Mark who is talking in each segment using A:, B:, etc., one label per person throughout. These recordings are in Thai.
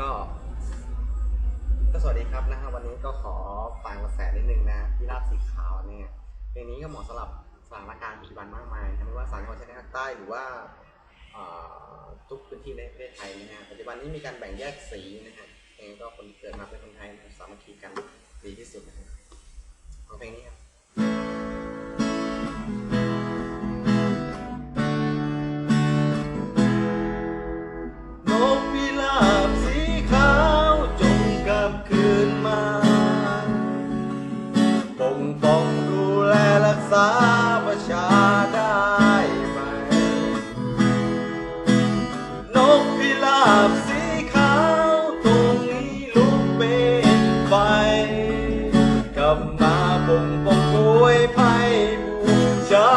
A: ก็ ก็สวัสดีครับนะฮะวันนี้ก็ขอฟังกระแสนิดนึงนะพิราบสีขาวเนี่ยเพลงนี้ก็เหมาะสำหรับสถานการณ์ปัจจุบันมากมายนะไม่ว่าสถานการณ์ชายแดนภาคใต้หรือว่าทุกพื้นที่ในประเทศไทยนะฮะปัจจุบันนี้มีการแบ่งแยกสีนะฮะเองก็คนเกิดมาเป็นคนไทยสามัคคีกันดีที่สุดนะฮะเอาเพลงนี้ครับ
B: ษาประชาได้ไหม นกพิราบสีขาวตรงนี้ลุกเป็นไฟกลับมาบงบอกโวยภัยบูชา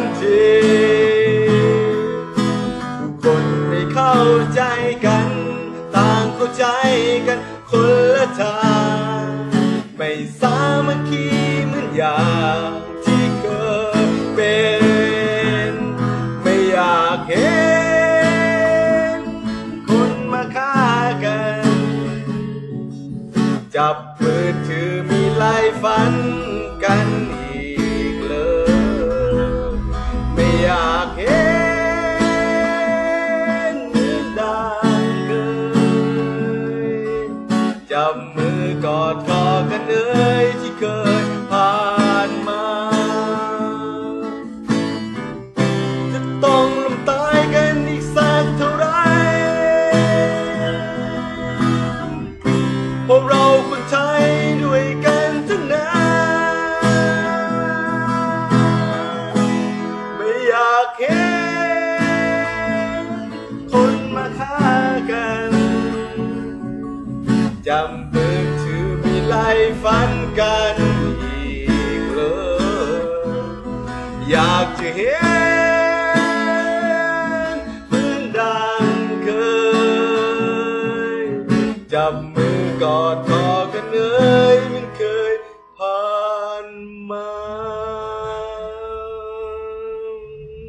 B: นทีทุกคนไม่เข้าใจกัน ต่างเข้าใจกันคนละทาง ไม่สามัคคีเหมือนอย่าง จับปืนถือมีไล่ฝันกันอีกเลย ไม่อยากเห็นเหมือนดังเคยจับมือกอดคอกันเอ่ยที่เคย มาฆ่ากันจำปืนถือมีไล่ฟันกันอีกเลยอยากจะเห็นเหมือนดังเคยจับมือกอดคอกันเลย